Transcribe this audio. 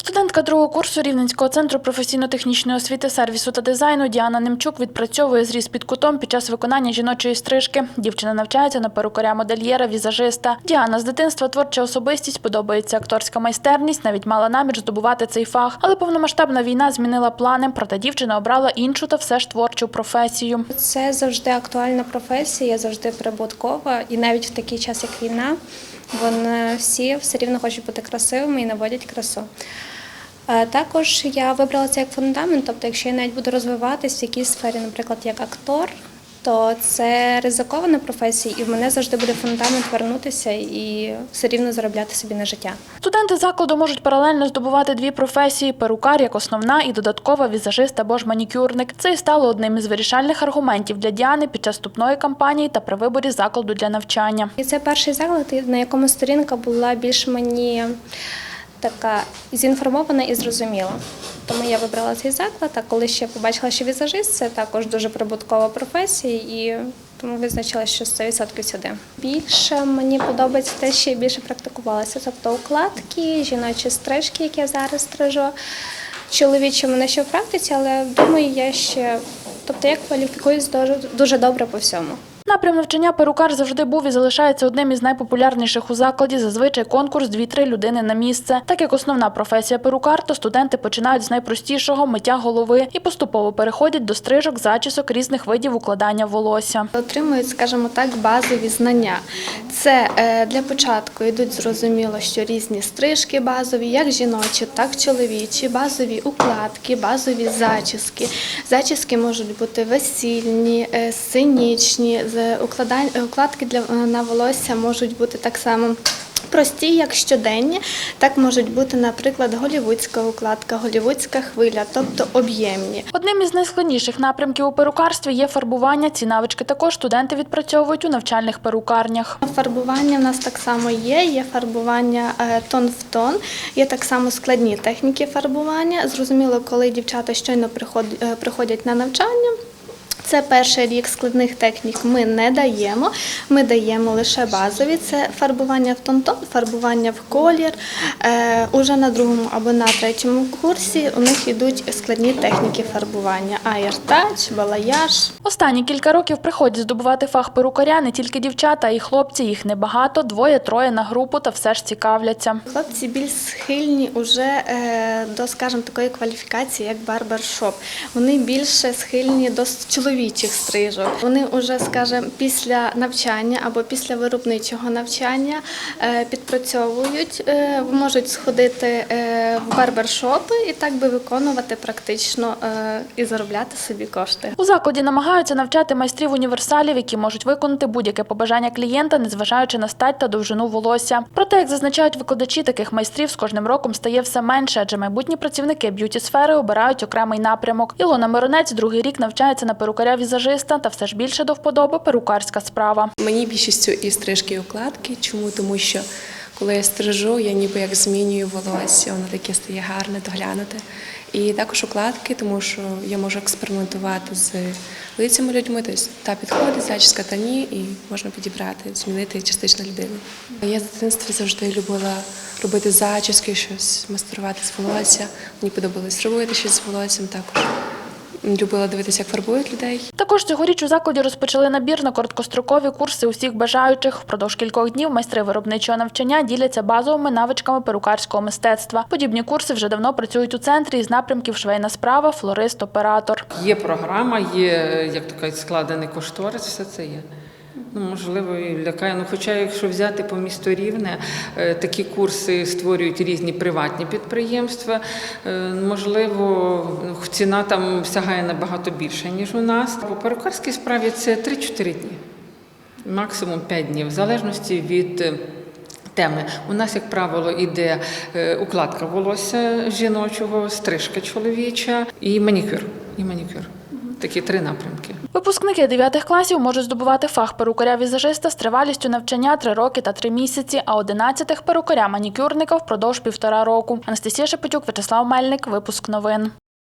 Студентка другого курсу Рівненського центру професійно-технічної освіти, сервісу та дизайну Діана Немчук відпрацьовує зріз під кутом під час виконання жіночої стрижки. Дівчина навчається на перукаря модельєра, візажиста. Діана з дитинства творча особистість, подобається акторська майстерність, навіть мала намір здобувати цей фах. Але повномасштабна війна змінила плани. Проте дівчина обрала іншу та все ж творчу професію. Це завжди актуальна професія, завжди прибуткова, і навіть в такий час, як війна, вони всі все рівно хочуть бути красивими і наводять красу. Е, Також я вибрала це як фундамент, тобто, якщо я навіть буду розвиватись в якійсь сфері, наприклад, як актор, то це ризикована професія, і в мене завжди буде фундамент вернутися і все рівно заробляти собі на життя. Студенти закладу можуть паралельно здобувати дві професії: перукар як основна і додаткова візажист або ж манікюрник. Це і стало одним із вирішальних аргументів для Діани під час вступної кампанії та при виборі закладу для навчання. І це перший заклад, на якому сторінка була більш мені така зінформована і зрозуміла. Тому я вибрала цей заклад, а коли ще побачила, що візажист це також дуже прибуткова професія, і тому визначила, що 100% сюди. Більше мені подобається те, що я більше практикувалася, тобто укладки, жіночі стрижки, які я зараз стрижу. Чоловічі мене ще в практиці, але думаю, я ще, тобто я кваліфікуюсь дуже, дуже добре по всьому. Напрям навчання перукар завжди був і залишається одним із найпопулярніших у закладі. Зазвичай конкурс 2-3 людини на місце. Так як основна професія перукар, то студенти починають з найпростішого миття голови і поступово переходять до стрижок, зачісок різних видів укладання волосся. Отримують, скажімо так, базові знання. Це е, для початку йдуть зрозуміло, що різні стрижки базові, як жіночі, так чоловічі, базові укладки, базові зачіски. Зачіски можуть бути весільні, синічні, е, укладки для е, на волосся можуть бути так само. Прості, як щоденні, так можуть бути, наприклад, голівудська укладка, голівудська хвиля, тобто об'ємні. Одним із найскладніших напрямків у перукарстві є фарбування. Ці навички також студенти відпрацьовують у навчальних перукарнях. Фарбування в нас так само є. Є фарбування е, тон в тон, є так само складні техніки фарбування. Зрозуміло, коли дівчата щойно е, приходять на навчання. Це перший рік складних технік ми не даємо. Ми даємо лише базові. Це фарбування в тон-тон, фарбування в колір. Е, уже на другому або на третьому курсі у них йдуть складні техніки фарбування: аєртач, балаяж. Останні кілька років приходять здобувати фах перукаря не тільки дівчата, а й хлопці. Їх небагато, двоє-троє на групу та все ж цікавляться. Хлопці більш схильні уже е, до, скажімо, такої кваліфікації, як барбершоп. Вони більше схильні до с- чоловічих стрижок. Вони вже, скажімо, після навчання або після виробничого навчання е, підпрацьовують, е, можуть сходити е, в барбершопи і так би виконувати практично і заробляти собі кошти. У закладі намагаються навчати майстрів універсалів, які можуть виконати будь-яке побажання клієнта, незважаючи на стать та довжину волосся. Проте, як зазначають викладачі, таких майстрів з кожним роком стає все менше, адже майбутні працівники б'юті сфери обирають окремий напрямок. Ілона Миронець другий рік навчається на перукаря візажиста, та все ж більше до вподоби перукарська справа. Мені більшістю і стрижки, і укладки. Чому? Тому що коли я стрижу, я ніби як змінюю волосся, воно таке стає гарне, доглянуте. І також укладки, тому що я можу експериментувати з лицями людьми, тобто та підходить, зачіска та ні, і можна підібрати, змінити частично людину. Я з дитинства завжди любила робити зачіски, щось мастерувати з волосся. Мені подобалось робити щось з волоссям також. Любила дивитися, як фарбують людей. Також цьогоріч у закладі розпочали набір на короткострокові курси усіх бажаючих. Впродовж кількох днів майстри виробничого навчання діляться базовими навичками перукарського мистецтва. Подібні курси вже давно працюють у центрі із напрямків швейна справа, флорист, оператор. Є програма, є, як то кажуть, складений кошторис, все це є. Ну, можливо, і лякає. Ну, хоча, якщо взяти по місту Рівне, е, такі курси створюють різні приватні підприємства. Е, Можливо, ну, ціна там сягає набагато більше, ніж у нас. По перукарській справі це 3-4 дні, максимум 5 днів, в залежності від. е, Теми у нас, як правило, іде укладка волосся жіночого, стрижка чоловіча і манікюр. І манікюр. Такі три напрямки. Випускники 9 класів можуть здобувати фах перукаря-візажиста з тривалістю навчання 3 роки та 3 місяці, а 11 – перукаря-манікюрника впродовж півтора року. Анастасія Шепетюк, Вячеслав Мельник. Випуск новин.